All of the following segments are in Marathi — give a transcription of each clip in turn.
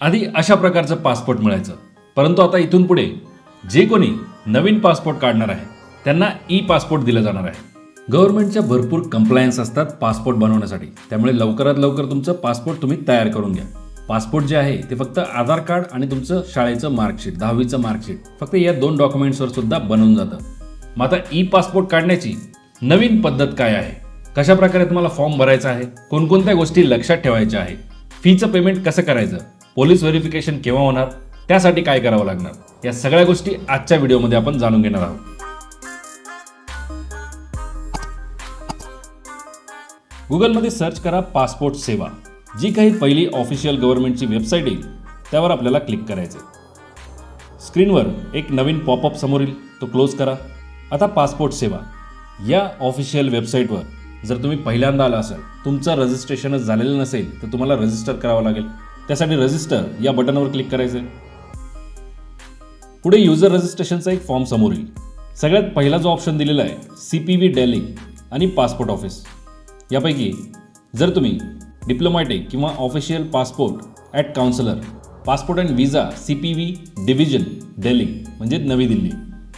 आधी अशा प्रकारचं पासपोर्ट मिळायचं. परंतु आता इथून पुढे जे कोणी नवीन पासपोर्ट काढणार आहे त्यांना ई पासपोर्ट दिलं जाणार आहे. गव्हर्नमेंटच्या भरपूर कंप्लायन्स असतात पासपोर्ट बनवण्यासाठी. त्यामुळे लवकरात लवकर तुमचं पासपोर्ट तुम्ही तयार करून घ्या. पासपोर्ट जे आहे ते फक्त आधार कार्ड आणि तुमचं शाळेचं मार्कशीट दहावीचं मार्कशीट फक्त या दोन डॉक्युमेंट्सवर सुद्धा बनवून जातं. मग आता ई पासपोर्ट काढण्याची नवीन पद्धत काय आहे? कशा प्रकारे तुम्हाला फॉर्म भरायचा आहे? कोणकोणत्या गोष्टी लक्षात ठेवायच्या आहे? फीचं पेमेंट कसं करायचं? पोलीस व्हेरिफिकेशन केव्हा होणार त्यासाठी काय करावं लागणार या सगळ्या गोष्टी आजच्या व्हिडिओमध्ये आपण जाणून घेणार आहोत. गुगलमध्ये सर्च करा पासपोर्ट सेवा. जी काही पहिली ऑफिशियल गव्हर्नमेंटची वेबसाईट येईल त्यावर आपल्याला क्लिक करायचे स्क्रीनवर एक नवीन पॉपअप समोर येईल तो क्लोज करा. आता पासपोर्ट सेवा. या ऑफिशियल वेबसाईटवर जर तुम्ही पहिल्यांदा आला असाल तुमचं रजिस्ट्रेशनच झालेलं नसेल तर तुम्हाला रजिस्टर करावं लागेल. त्यासाठी रजिस्टर या बटनवर क्लिक करायचं आहे पुढे युजर रजिस्ट्रेशनचा एक फॉर्म समोर येईल. सगळ्यात पहिला जो ऑप्शन दिलेला आहे सी पी व्ही डेलिंग आणि पासपोर्ट ऑफिस यापैकी जर तुम्ही डिप्लोमॅटिक किंवा official passport at consular passport and visa C P V division Delhi म्हणजे नवी दिल्ली.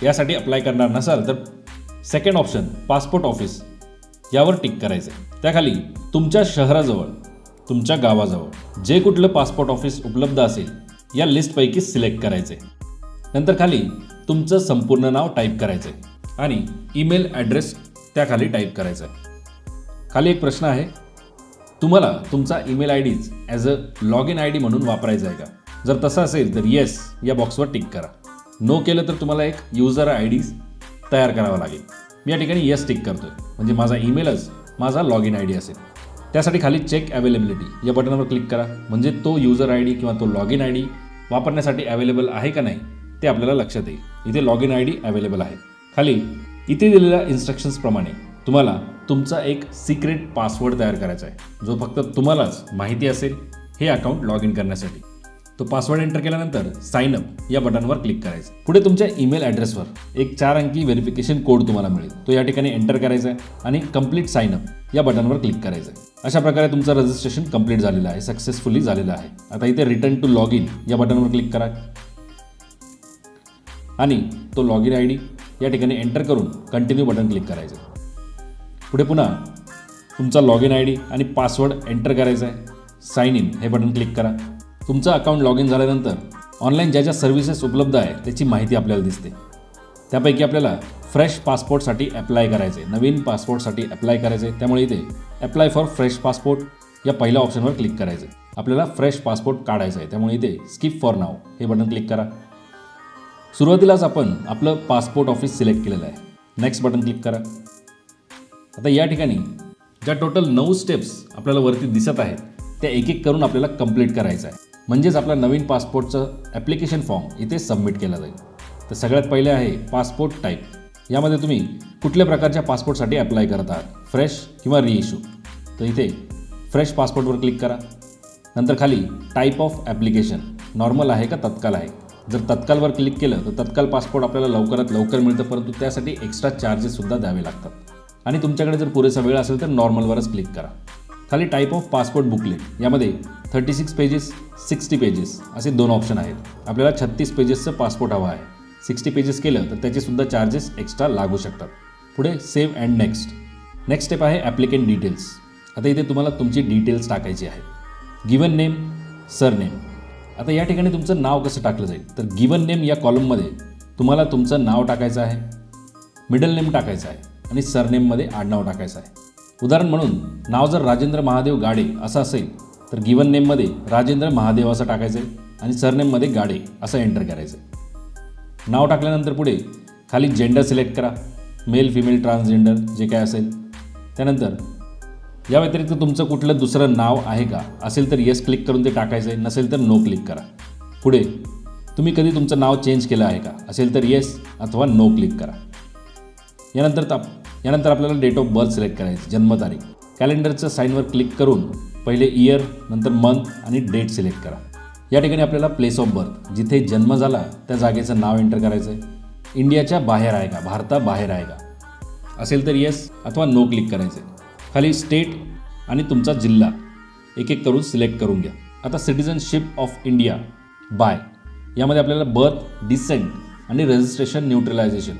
यासाठी अप्लाय करणार नसाल तर सेकंड ऑप्शन पासपोर्ट ऑफिस यावर टिक करायचं आहे त्याखाली तुमच्या शहराजवळ तुमच्या गावाजवळ जे कुठलं पासपोर्ट ऑफिस उपलब्ध असेल या लिस्टपैकी सिलेक्ट करायचं. आहे नंतर खाली तुमचं संपूर्ण नाव टाईप करायचं आहे आणि ईमेल ॲड्रेस त्याखाली टाईप करायचा. आहे खाली एक प्रश्न आहे तुम्हाला तुमचा email I डीच as a log in I D म्हणून वापरायचा आहे का? जर तसं असेल तर येस या बॉक्सवर टिक करा. नो केलं तर तुम्हाला एक युजर आय डी तयार करावा लागेल. मी या ठिकाणी येस टिक करतोय. म्हणजे माझा ईमेलच माझा लॉग इन आय डी असेल. त्यासाठी खाली चेक अवेलेबिलिटी या बटनावर क्लिक करा. म्हणजे तो युजर आय डी किंवा तो लॉग इन आय डी वापरण्यासाठी अवेलेबल आहे का नाही ते आपल्याला लक्षात येईल. इथे log in I D available आहे. खाली इथे दिलेल्या इन्स्ट्रक्शन्सप्रमाणे तुम्हाला तुमचा एक सिक्रेट पासवर्ड तयार करायचा आहे. जो फक्त तुम्हालाच माहिती असेल हे अकाउंट लॉग इन करण्यासाठी. तो पासवर्ड एंटर केल्यानंतर साइन अप या बटनवर क्लिक करायचं. पुढे तुमच्या ईमेल ॲड्रेसवर एक चार अंकी व्हेरिफिकेशन कोड तुम्हाला मिळेल. तो या ठिकाणी एंटर करायचा आहे आणि कंप्लीट साइन अप या बटनवर क्लिक करायचं आहे. अशा प्रकारे तुमचं रजिस्ट्रेशन कंप्लीट झालेलं आहे सक्सेसफुली झालेलं आहे. आता इथे रिटर्न टू लॉग इन या बटनवर क्लिक करा. आणि तो लॉग इन आय डी या ठिकाणी एंटर करून कंटिन्यू बटन क्लिक करायचं पुढे पुन्हा तुमचा लॉग इन आय डी आणि पासवर्ड एंटर करायचा आहे. साइन इन हे बटन क्लिक करा. तुमचं अकाउंट लॉग इन झाल्यानंतर ऑनलाईन ज्या ज्या सर्व्हिसेस उपलब्ध आहे त्याची माहिती आपल्याला दिसते. त्यापैकी आपल्याला फ्रेश पासपोर्टसाठी अप्लाय करायचे नवीन पासपोर्टसाठी अप्लाय करायचे त्यामुळे इथे अप्लाय फॉर फ्रेश पासपोर्ट या पहिल्या ऑप्शनवर क्लिक करायचं आपल्याला फ्रेश पासपोर्ट काढायचा आहे. त्यामुळे इथे स्किप फॉर नाव हे बटन क्लिक करा. सुरुवातीलाच आपण आपलं पासपोर्ट ऑफिस सिलेक्ट केलेलं आहे. नेक्स्ट बटन क्लिक करा. आता या ठिकाणी ज्या टोटल नऊ स्टेप्स आपल्याला वरती दिसत आहेत त्या एक एक करून आपल्याला कंप्लीट करायचं आहे. म्हणजेच आपला नवीन पासपोर्टचं ॲप्लिकेशन फॉर्म इथे सबमिट केला जाईल. तर सगळ्यात पहिले आहे पासपोर्ट टाईप यामध्ये तुम्ही कुठल्या प्रकारच्या पासपोर्टसाठी अप्लाय करत आहात? फ्रेश किंवा रिइश्यू तर इथे फ्रेश पासपोर्टवर क्लिक करा. नंतर खाली टाईप ऑफ ॲप्लिकेशन नॉर्मल आहे का तत्काल आहे? जर तत्कालवर क्लिक केलं तर तत्काल पासपोर्ट आपल्याला लवकरात लवकर मिळतं परंतु त्यासाठी एक्स्ट्रा चार्जेससुद्धा द्यावे लागतात. आणि तुमच्याकडे जर पुरेसा वेळ असेल तर नॉर्मलवरच क्लिक करा. खाली टाईप ऑफ पासपोर्ट बुकलेट यामध्ये thirty six pages sixty pages असे दोन ऑप्शन आहेत. आपल्याला छत्तीस पेजेसचं पासपोर्ट हवं आहे. सिक्स्टी पेजेस केलं तर त्याचेसुद्धा चार्जेस एक्स्ट्रा लागू शकतात. पुढे save and next next step आहे ॲप्लिकेंट डिटेल्स आता इथे तुम्हाला तुमची डिटेल्स टाकायची आहे गिवन नेम सर नेम आता या ठिकाणी तुमचं नाव कसं टाकलं जाईल? तर गिवन नेम या कॉलममध्ये तुम्हाला तुमचं नाव टाकायचं आहे मिडल नेम टाकायचं आहे आणि सरनेममध्ये आडनाव टाकायचं आहे. उदाहरण म्हणून नाव जर राजेंद्र महादेव गाडे असं असेल तर गिवन नेममध्ये राजेंद्र महादेव असं टाकायचं आहे आणि सरनेममध्ये गाडे असं एंटर करायचं. आहे नाव टाकल्यानंतर पुढे खाली जेंडर सिलेक्ट करा मेल फिमेल ट्रान्सजेंडर जे काय असेल. त्यानंतर या व्यतिरिक्त तुमचं कुठलं दुसरं नाव आहे का? असेल तर येस क्लिक करून ते टाकायचं आहे नसेल तर नो क्लिक करा. पुढे तुम्ही कधी तुमचं नाव चेंज केलं आहे का? असेल तर येस अथवा नो क्लिक करा. यानंतर ताप यानंतर आपल्याला डेट ऑफ बर्थ सिलेक्ट करायची जन्मतारीख. कॅलेंडरचं साईनवर क्लिक करून पहिले इयर नंतर मंथ आणि डेट सिलेक्ट करा. या ठिकाणी आपल्याला प्लेस ऑफ बर्थ जिथे जन्म झाला त्या जागेचं नाव एंटर करायचं आहे इंडियाच्या बाहेर आहे का? भारताबाहेर आहे का? असेल तर येस अथवा नो क्लिक करायचं आहे खाली स्टेट आणि तुमचा जिल्हा एक एक करून सिलेक्ट करून घ्या. आता सिटिझनशिप ऑफ इंडिया बाय यामध्ये आपल्याला बर्थ डिसेंट आणि रजिस्ट्रेशन न्यूट्रलायझेशन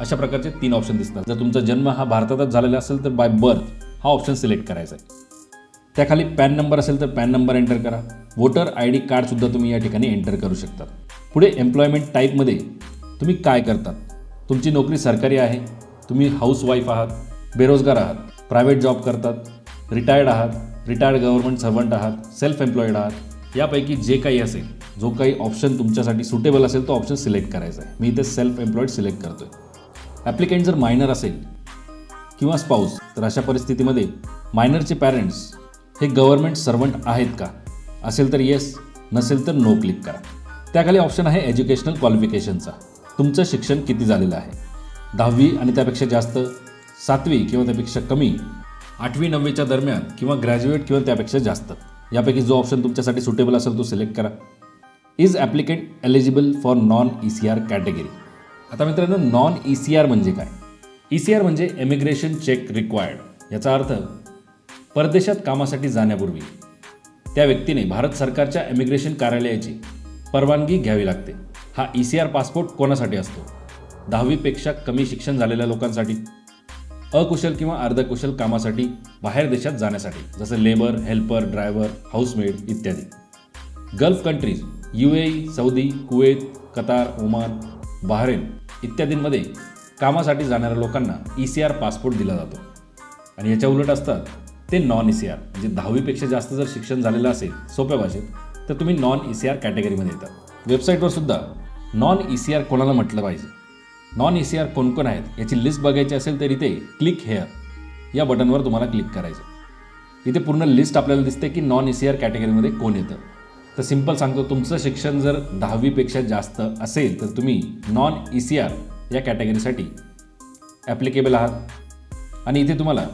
अशा प्रकारचे तीन ऑप्शन दिसतात. जर तुमचा जन्म हा भारतातच झालेला असेल तर बाय बर्थ हा ऑप्शन सिलेक्ट करायचा आहे. त्याखाली पॅन नंबर असेल तर पॅन नंबर एंटर करा. वोटर आय डी कार्डसुद्धा तुम्ही या ठिकाणी एंटर करू शकता पुढे एम्प्लॉयमेंट टाईपमध्ये तुम्ही काय करतात? तुमची नोकरी सरकारी आहे तुम्ही हाऊसवाईफ आहात बेरोजगार आहात प्रायव्हेट जॉब करतात रिटायर्ड आहात रिटायर्ड गव्हर्नमेंट सर्वंट आहात सेल्फ एम्प्लॉईड आहात यापैकी जे काही असेल जो काही ऑप्शन तुमच्यासाठी सुटेबल असेल तो ऑप्शन सिलेक्ट करायचा आहे. मी इथे सेल्फ एम्प्लॉईड सिलेक्ट करतो आहे ॲप्लिकेंट जर मायनर असेल किंवा स्पाऊस तर अशा परिस्थितीमध्ये मायनरचे पॅरेंट्स हे गव्हर्नमेंट सर्वंट आहेत का? असेल तर येस नसेल तर नो क्लिक करा. त्याखाली ऑप्शन आहे एज्युकेशनल क्वालिफिकेशनचा तुमचं शिक्षण किती झालेलं आहे? दहावी आणि त्यापेक्षा जास्त सातवी किंवा त्यापेक्षा कमी आठवी नववीच्या दरम्यान किंवा ग्रॅज्युएट किंवा त्यापेक्षा जास्त. यापैकी जो ऑप्शन तुमच्यासाठी सुटेबल असेल तो सिलेक्ट करा. Is applicant eligible for non E C R category आता मित्रांनो नॉन ई सी आर म्हणजे काय? ई सी आर म्हणजे एमिग्रेशन चेक रिक्वायर्ड याचा अर्थ परदेशात कामासाठी जाण्यापूर्वी त्या व्यक्तीने भारत सरकारच्या इमिग्रेशन कार्यालयाची परवानगी घ्यावी लागते. हा ई सी आर पासपोर्ट कोणासाठी असतो? दहावीपेक्षा कमी शिक्षण झालेल्या लोकांसाठी अकुशल किंवा अर्धकुशल कामासाठी बाहेर देशात जाण्यासाठी जसं लेबर हेल्पर ड्रायव्हर हाऊसमेड इत्यादी. Gulf countries U A E Saudi Kuwait Qatar Oman Bahrain इत्यादींमध्ये कामासाठी जाणाऱ्या लोकांना ई सी आर पासपोर्ट दिला जातो. आणि याच्या उलट असतात ते नॉन ई सी आर म्हणजे दहावीपेक्षा जास्त जर शिक्षण झालेलं असेल सोप्या भाषेत तर तुम्ही नॉन ई सी आर कॅटेगरीमध्ये येतात वेबसाईटवर सुद्धा नॉन ई सी आर कोणाला म्हटलं पाहिजे? नॉन ई सी आर कोणकोण आहेत? याची लिस्ट बघायची असेल तर इथे क्लिक हेअर या बटनवर तुम्हाला क्लिक करायचं. इथे पूर्ण लिस्ट आपल्याला दिसते की नॉन ई सी आर कॅटेगरीमध्ये कोण येतं. तर सिंपल सांगतो तुमचं शिक्षण जर दहावीपेक्षा जास्त असेल तर तुम्ही नॉन ई सी आर या कॅटेगरीसाठी ॲप्लिकेबल आहात. आणि इथे तुम्हाला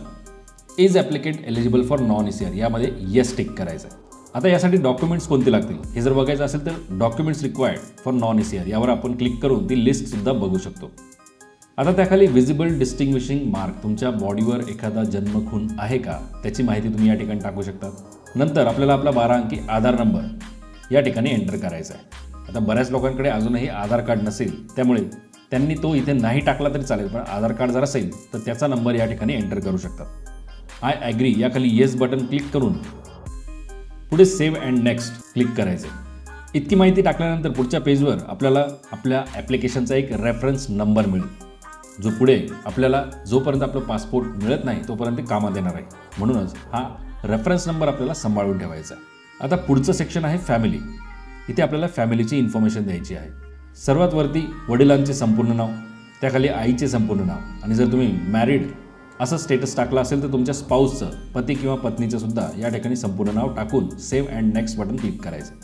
is applicant eligible for non E C R यामध्ये येस टिक करायचं आहे आता यासाठी डॉक्युमेंट्स कोणते लागतील? हे जर बघायचं असेल तर documents required for non E C R यावर आपण क्लिक करून ती लिस्टसुद्धा बघू शकतो. आता त्याखाली विजिबल डिस्टिंग्विशिंग मार्क तुमच्या बॉडीवर एखादा जन्मखून आहे का? त्याची माहिती तुम्ही या ठिकाणी टाकू शकता. नंतर आपल्याला आपला बारा अंकी आधार नंबर या ठिकाणी एंटर करायचा आहे आता बऱ्याच लोकांकडे अजूनही आधार कार्ड नसेल त्यामुळे त्यांनी तो इथे नाही टाकला तरी चालेल पण आधार कार्ड जर असेल तर त्याचा नंबर या ठिकाणी एंटर करू शकतात. आय ॲग्री याखाली येस बटन क्लिक करून पुढे सेव्ह अँड नेक्स्ट क्लिक करायचं इतकी माहिती टाकल्यानंतर पुढच्या पेजवर आपल्याला आपल्या ॲप्लिकेशनचा एक रेफरन्स नंबर मिळेल जो पुढे आपल्याला जोपर्यंत आपलं पासपोर्ट मिळत नाही तोपर्यंत कामात येणार आहे. म्हणूनच हा रेफरन्स नंबर आपल्याला सांभाळून ठेवायचा आहे. आता पुढचं सेक्शन आहे फॅमिली इथे आपल्याला फॅमिलीची इन्फॉर्मेशन द्यायची आहे. सर्वात वरती वडिलांचे संपूर्ण नाव त्याखाली आईचे संपूर्ण नाव. आणि जर तुम्ही मॅरिड असं स्टेटस टाकलं असेल तर तुमच्या स्पाऊसचं पती किंवा पत्नीचं सुद्धा या ठिकाणी संपूर्ण नाव टाकून save and next button click करायचं.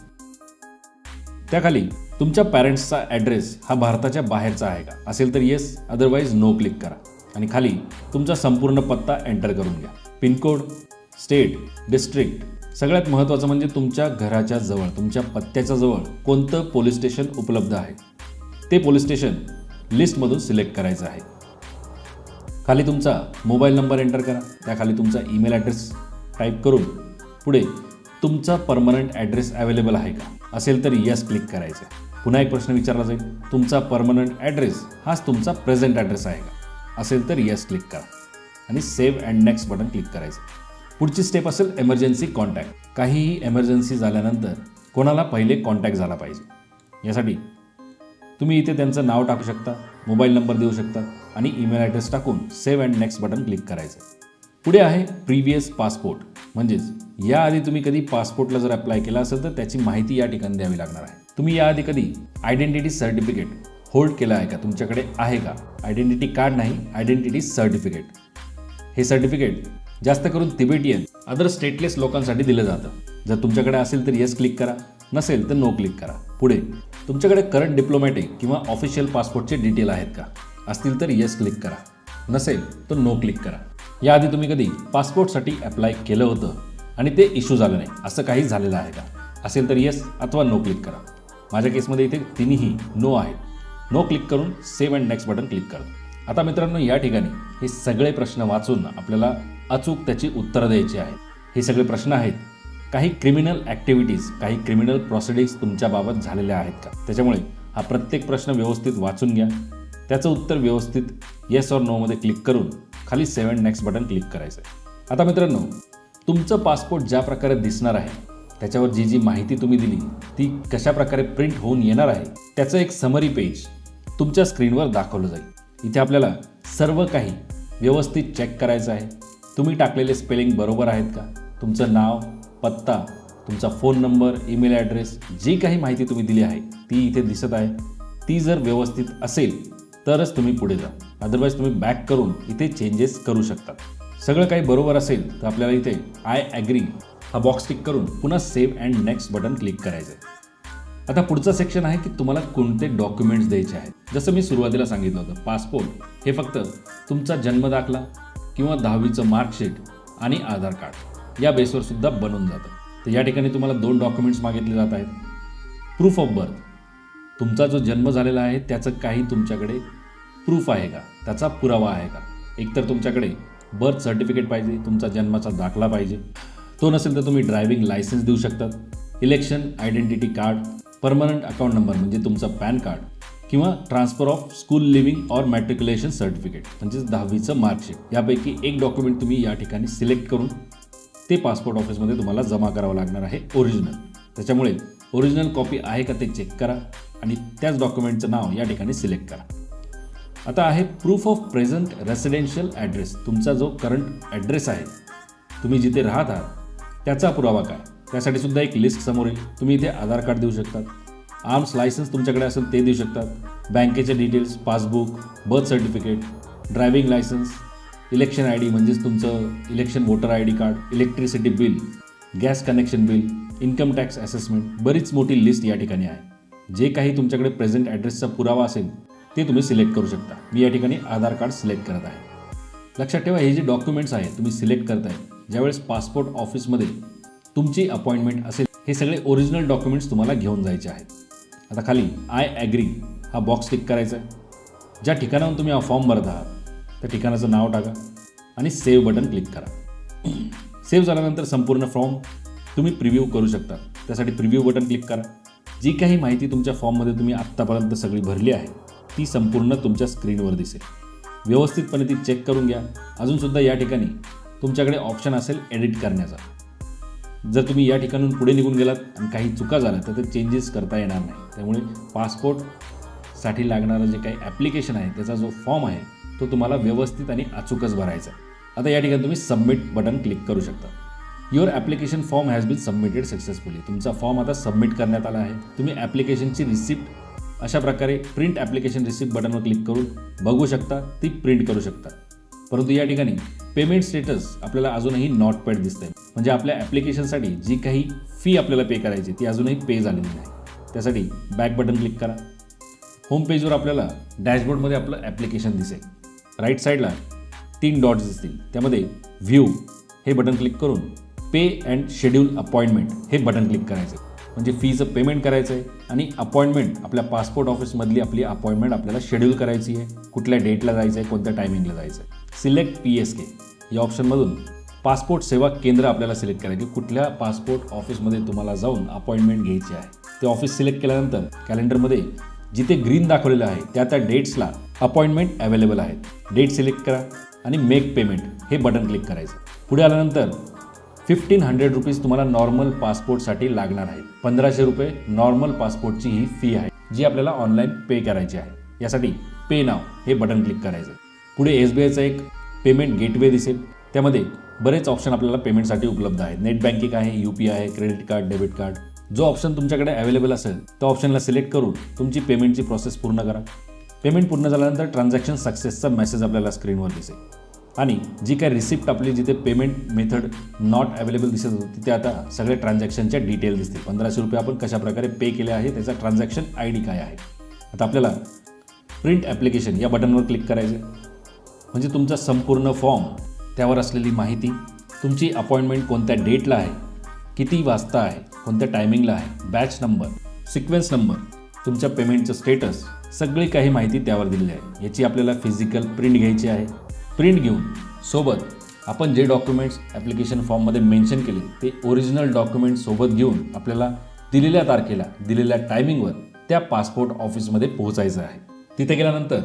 त्याखाली तुमच्या पॅरेंट्सचा ॲड्रेस हा भारताच्या बाहेरचा आहे का? असेल तर येस अदरवाईज नो क्लिक करा. आणि खाली तुमचा संपूर्ण पत्ता एंटर करून घ्या. पिनकोड स्टेट डिस्ट्रिक्ट सगळ्यात महत्त्वाचं म्हणजे तुमच्या घराच्या जवळ तुमच्या पत्त्याच्या जवळ कोणतं पोलीस स्टेशन उपलब्ध आहे? ते पोलीस स्टेशन लिस्टमधून सिलेक्ट करायचं आहे. खाली तुमचा मोबाईल नंबर एंटर करा. त्याखाली तुमचा ईमेल ॲड्रेस टाईप करून पुढे तुमचा परमनंट ॲड्रेस अवेलेबल आहे का? असेल तर यस क्लिक करायचं. आहे पुन्हा एक प्रश्न विचारला जाईल. तुमचा परमनंट ॲड्रेस हाच तुमचा प्रेझेंट ॲड्रेस आहे का? असेल तर यस क्लिक करा. आणि save and next button click करायचं. पुढची स्टेप असेल एमर्जन्सी कॉन्टॅक्ट काहीही एमर्जन्सी झाल्यानंतर कोणाला पहिले कॉन्टॅक्ट झाला पाहिजे. यासाठी तुम्ही इथे त्यांचं नाव टाकू शकता मोबाईल नंबर देऊ शकता आणि ईमेल ॲड्रेस टाकून save and next button click करायचं. पुढे आहे प्रिव्हियस पासपोर्ट म्हणजेच याआधी तुम्ही कधी पासपोर्टला जर अप्लाय केला असेल तर त्याची माहिती या ठिकाणी द्यावी लागणार आहे. तुम्ही याआधी कधी आयडेंटिटी सर्टिफिकेट होल्ड केलं आहे का? तुमच्याकडे आहे का? आयडेंटिटी कार्ड नाही आयडेंटिटी सर्टिफिकेट हे सर्टिफिकेट जास्त करून तिबेटियन अदर स्टेटलेस लोकांसाठी दिलं जातं. जर तुमच्याकडे असेल तर येस क्लिक करा नसेल तर नो क्लिक करा. पुढे तुमच्याकडे करंट डिप्लोमॅटिक किंवा ऑफिशियल पासपोर्टचे डिटेल आहेत का? असतील तर येस क्लिक करा. नसेल तर नो क्लिक करा. याआधी तुम्ही कधी पासपोर्टसाठी अप्लाय केलं होतं आणि ते इश्यू झालं नाही असं काही झालेलं आहे का? असेल तर येस अथवा नो क्लिक करा. माझ्या केसमध्ये इथे तिन्ही नो आहेत. नो क्लिक करून save and next button click करतो आता मित्रांनो या ठिकाणी हे सगळे प्रश्न वाचून आपल्याला अचूक त्याची उत्तरं द्यायची आहेत. हे सगळे प्रश्न आहेत. काही क्रिमिनल ॲक्टिव्हिटीज काही क्रिमिनल प्रोसिडिंग्स तुमच्याबाबत झालेल्या आहेत का? त्याच्यामुळे हा प्रत्येक प्रश्न व्यवस्थित वाचून घ्या. त्याचं उत्तर व्यवस्थित येस ऑर नोमध्ये क्लिक करून खाली सेवन नेक्स्ट बटन क्लिक करायचं आहे आता मित्रांनो तुमचं पासपोर्ट ज्या प्रकारे दिसणार आहे त्याच्यावर जी जी माहिती तुम्ही दिली ती कशा प्रकारे प्रिंट होऊन येणार आहे त्याचं एक समरी पेज तुमच्या स्क्रीनवर दाखवलं जाईल. इथे आपल्याला सर्व काही व्यवस्थित चेक करायचं आहे. तुम्ही टाकलेले स्पेलिंग बरोबर आहेत का? तुमचं नाव पत्ता तुमचा फोन नंबर ईमेल ॲड्रेस जी काही माहिती तुम्ही दिली आहे ती इथे दिसत आहे. ती जर व्यवस्थित असेल तरच तुम्ही पुढे जा. अदरवाईज तुम्ही बॅक करून इथे चेंजेस करू शकता. सगळं काही बरोबर असेल तर आपल्याला इथे आय ॲग्री हा बॉक्स टिक करून पुन्हा save and next button click करायचं आहे आता पुढचं सेक्शन आहे की तुम्हाला कोणते डॉक्युमेंट्स द्यायचे आहेत. जसं मी सुरुवातीला सांगितलं होतं पासपोर्ट हे फक्त तुमचा जन्मदाखला किंवा दहावीचं मार्कशीट आणि आधार कार्ड या बेसवर सुद्धा बनून जातं. तर या ठिकाणी तुम्हाला दोन डॉक्युमेंट्स मागितले जात आहेत. प्रूफ ऑफ बर्थ तुमचा जो जन्म झालेला आहे त्याचं काही तुमच्याकडे प्रूफ आहे का? त्याचा पुरावा आहे का? एकतर तुमच्याकडे बर्थ सर्टिफिकेट पाहिजे तुमचा जन्माचा दाखला पाहिजे. तो नसेल तर तुम्ही ड्रायव्हिंग लायसन्स देऊ शकतात. Election identity card permanent account number म्हणजे तुमचं पॅन कार्ड. किंवा transfer of school leaving or matriculation certificate म्हणजेच दहावीचं मार्कशीट यापैकी एक डॉक्युमेंट तुम्ही या ठिकाणी सिलेक्ट करून ते पासपोर्ट ऑफिसमध्ये तुम्हाला जमा करावं लागणार आहे ओरिजिनल त्याच्यामुळे ओरिजिनल कॉपी आहे का ते चेक करा आणि त्याच डॉक्युमेंटचं नाव या ठिकाणी सिलेक्ट करा. आता आहे proof of present residential address तुमचा जो करंट ॲड्रेस आहे तुम्ही जिथे राहत आहात त्याचा पुरावा काय? त्यासाठी सुद्धा एक लिस्ट समोर येईल. तुम्ही इथे आधार कार्ड देऊ शकतात. आर्म्स लायसन्स तुमच्याकडे असेल ते देऊ शकतात. बँकेचे details passbook birth certificate driving licence election I D म्हणजेच तुमचं election voter I D card electricity bill gas connection bill income tax assessment बरीच मोठी लिस्ट या ठिकाणी आहे. जे काही तुमच्याकडे प्रेझेंट ॲड्रेसचा पुरावा असेल ते तुम्ही सिलेक्ट करू शकता. मी या ठिकाणी आधार कार्ड सिलेक्ट करत आहे. लक्षात ठेवा हे जे डॉक्युमेंट्स आहेत तुम्ही सिलेक्ट करताय ज्यावेळेस पासपोर्ट ऑफिसमध्ये तुमची अपॉइंटमेंट असेल हे सगळे ओरिजिनल डॉक्युमेंट्स तुम्हाला घेऊन जायचे आहेत. आता खाली आय ॲग्री हा बॉक्स क्लिक करायचा आहे. ज्या ठिकाणाहून तुम्ही हा फॉर्म भरत आहात त्या ठिकाणाचं नाव टाका आणि सेव्ह बटन क्लिक करा. सेव्ह झाल्यानंतर संपूर्ण फॉर्म तुम्ही प्रिव्ह्यू करू शकता. त्यासाठी प्रिव्ह्यू बटन क्लिक करा. जी काही माहिती तुमच्या फॉर्ममध्ये तुम्ही आत्तापर्यंत सगळी भरली आहे ती संपूर्ण तुमच्या स्क्रीनवर दिसेल. व्यवस्थितपणे ती चेक करून घ्या. अजूनसुद्धा या ठिकाणी तुमच्याकडे ऑप्शन असेल एडिट करण्याचा. जर तुम्ही या ठिकाणून पुढे निघून गेलात आणि काही चुका झाल्या तर ते चेंजेस करता येणार नाही. त्यामुळे पासपोर्टसाठी लागणारं जे काही ॲप्लिकेशन आहे त्याचा जो फॉर्म आहे तो तुम्हाला व्यवस्थित आणि अचूकच भरायचा आता या ठिकाणी तुम्ही सबमिट बटन क्लिक करू शकता. Your application form has been submitted successfully तुमचा फॉर्म आता सबमिट करण्यात आला आहे. तुम्ही ॲप्लिकेशनची रिसिप्ट अशा प्रकारे प्रिंट ॲप्लिकेशन रिसिप्ट बटनवर क्लिक करून बघू शकता ती प्रिंट करू शकता. परंतु या ठिकाणी पेमेंट स्टेटस आपल्याला अजूनही नॉट पेड दिसतंय. म्हणजे आपल्या ॲप्लिकेशनसाठी जी काही फी आपल्याला पे करायची ती अजूनही पे झालेली नाही. त्यासाठी बॅक बटन क्लिक करा. होम पेजवर आपल्याला डॅशबोर्डमध्ये आपलं ॲप्लिकेशन दिसेल. राईट साईडला तीन डॉट्स दिसतील. त्यामध्ये व्ह्यू हे बटन क्लिक करून पे अँड शेड्यूल अपॉइंटमेंट हे बटन क्लिक करायचं म्हणजे फीचं पेमेंट करायचं आहे आणि अपॉइंटमेंट आपल्या पासपोर्ट ऑफिसमधली आपली अपॉइंटमेंट आपल्याला शेड्यूल करायची आहे. कुठल्या डेटला जायचं आहे कोणत्या टायमिंगला जायचं आहे सिलेक्ट पी एस के या ऑप्शनमधून पासपोर्ट सेवा केंद्र आपल्याला सिलेक्ट करायचे. कुठल्या पासपोर्ट ऑफिसमध्ये तुम्हाला जाऊन अपॉइंटमेंट घ्यायची आहे? ते ऑफिस सिलेक्ट केल्यानंतर कॅलेंडरमध्ये जिथे ग्रीन दाखवलेलं आहे त्या त्या डेट्सला अपॉइंटमेंट अवेलेबल आहेत. डेट सिलेक्ट करा आणि मेक पेमेंट हे बटन क्लिक करायचं. पुढे आल्यानंतर फिफ्टीन हंड्रेड रुपीज तुम्हाला नॉर्मल पासपोर्टसाठी लागणार आहेत. पंधराशे रुपये नॉर्मल पासपोर्टची ही फी आहे जी आपल्याला ऑनलाईन पे करायची आहे. यासाठी पे नाव हे बटन क्लिक करायचं. पुढे एस बी आयचा एक पेमेंट गेटवे दिसेल. त्यामध्ये बरेच ऑप्शन आपल्याला पेमेंटसाठी उपलब्ध आहेत. नेट बँकिंग आहे U P I credit card debit card जो ऑप्शन तुमच्याकडे अवेलेबल असेल त्या ऑप्शनला सिलेक्ट करून तुमची पेमेंटची प्रोसेस पूर्ण करा. पेमेंट पूर्ण झाल्यानंतर ट्रान्झॅक्शन सक्सेसचा मेसेज आपल्याला स्क्रीनवर दिसेल. आणि जी काय रिसिप्ट आपली जिथे पेमेंट मेथड नॉट अवेलेबल दिसत होती तिथे आता सगळे ट्रान्झॅक्शनच्या डिटेल दिसतील. पंधराशे रुपये आपण कशाप्रकारे पे केले आहे त्याचा ट्रान्झॅक्शन आय डी काय आहे? आता आपल्याला प्रिंट ॲप्लिकेशन या बटनवर क्लिक करायचे म्हणजे तुमचा संपूर्ण फॉर्म त्यावर असलेली माहिती तुमची अपॉइंटमेंट कोणत्या डेटला आहे किती वाजता आहे कोणत्या टायमिंगला आहे बॅच नंबर सिक्वेन्स नंबर तुमच्या पेमेंटचं स्टेटस सगळी काही माहिती त्यावर दिलेली आहे. याची आपल्याला फिजिकल प्रिंट घ्यायची आहे. प्रिंट घेऊन सोबत आपण जे डॉक्युमेंट्स ॲप्लिकेशन फॉर्ममध्ये मेन्शन केले ते ओरिजिनल डॉक्युमेंट सोबत घेऊन आपल्याला दिलेल्या तारखेला दिलेल्या टायमिंगवर त्या पासपोर्ट ऑफिसमध्ये पोहोचायचं आहे. तिथे गेल्यानंतर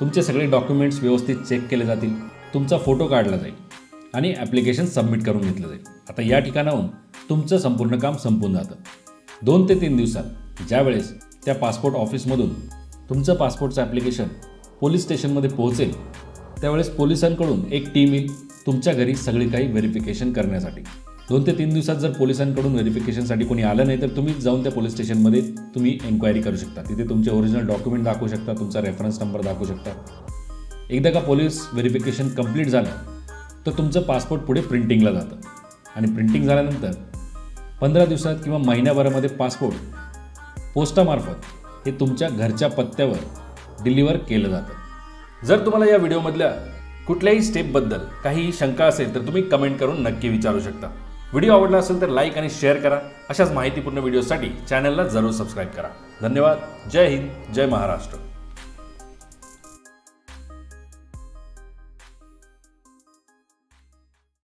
तुमचे सगळे डॉक्युमेंट्स व्यवस्थित चेक केले जातील. तुमचा फोटो काढला जाईल आणि ॲप्लिकेशन सबमिट करून घेतलं जाईल. आता या ठिकाणाहून तुमचं संपूर्ण काम संपून जातं. दोन ते तीन दिवसात ज्यावेळेस त्या पासपोर्ट ऑफिसमधून तुमचं पासपोर्टचं ॲप्लिकेशन पोलीस स्टेशनमध्ये पोहोचेल त्यावेळेस पोलिसांकडून एक टीम येईल तुमच्या घरी सगळी काही व्हेरिफिकेशन करण्यासाठी. दोन ते तीन दिवसात जर पोलिसांकडून व्हेरिफिकेशनसाठी कोणी आलं नाही तर तुम्ही जाऊन त्या पोलीस स्टेशनमध्ये तुम्ही एन्क्वायरी करू शकता. तिथे तुमचे ओरिजिनल डॉक्युमेंट दाखवू शकता तुमचा रेफरन्स नंबर दाखवू शकता. एकदा का पोलीस व्हेरिफिकेशन कंप्लीट झालं तर तुमचं पासपोर्ट पुढे प्रिंटिंगला जातं. आणि प्रिंटिंग झाल्यानंतर पंधरा दिवसात किंवा महिन्याभरामध्ये पासपोर्ट पोस्टामार्फत हे तुमच्या घरच्या पत्त्यावर डिलिव्हर केलं जातं. जर तुम्हाला या व्हिडिओमधल्या कुठल्याही स्टेपबद्दल काही शंका असेल तर तुम्ही कमेंट करून नक्की विचारू शकता. व्हिडिओ आवडला असेल तर लाईक आणि शेअर करा. अशाच माहितीपूर्ण व्हिडिओसाठी चॅनलला जरूर सबस्क्राईब करा. धन्यवाद. जय हिंद. जय महाराष्ट्र.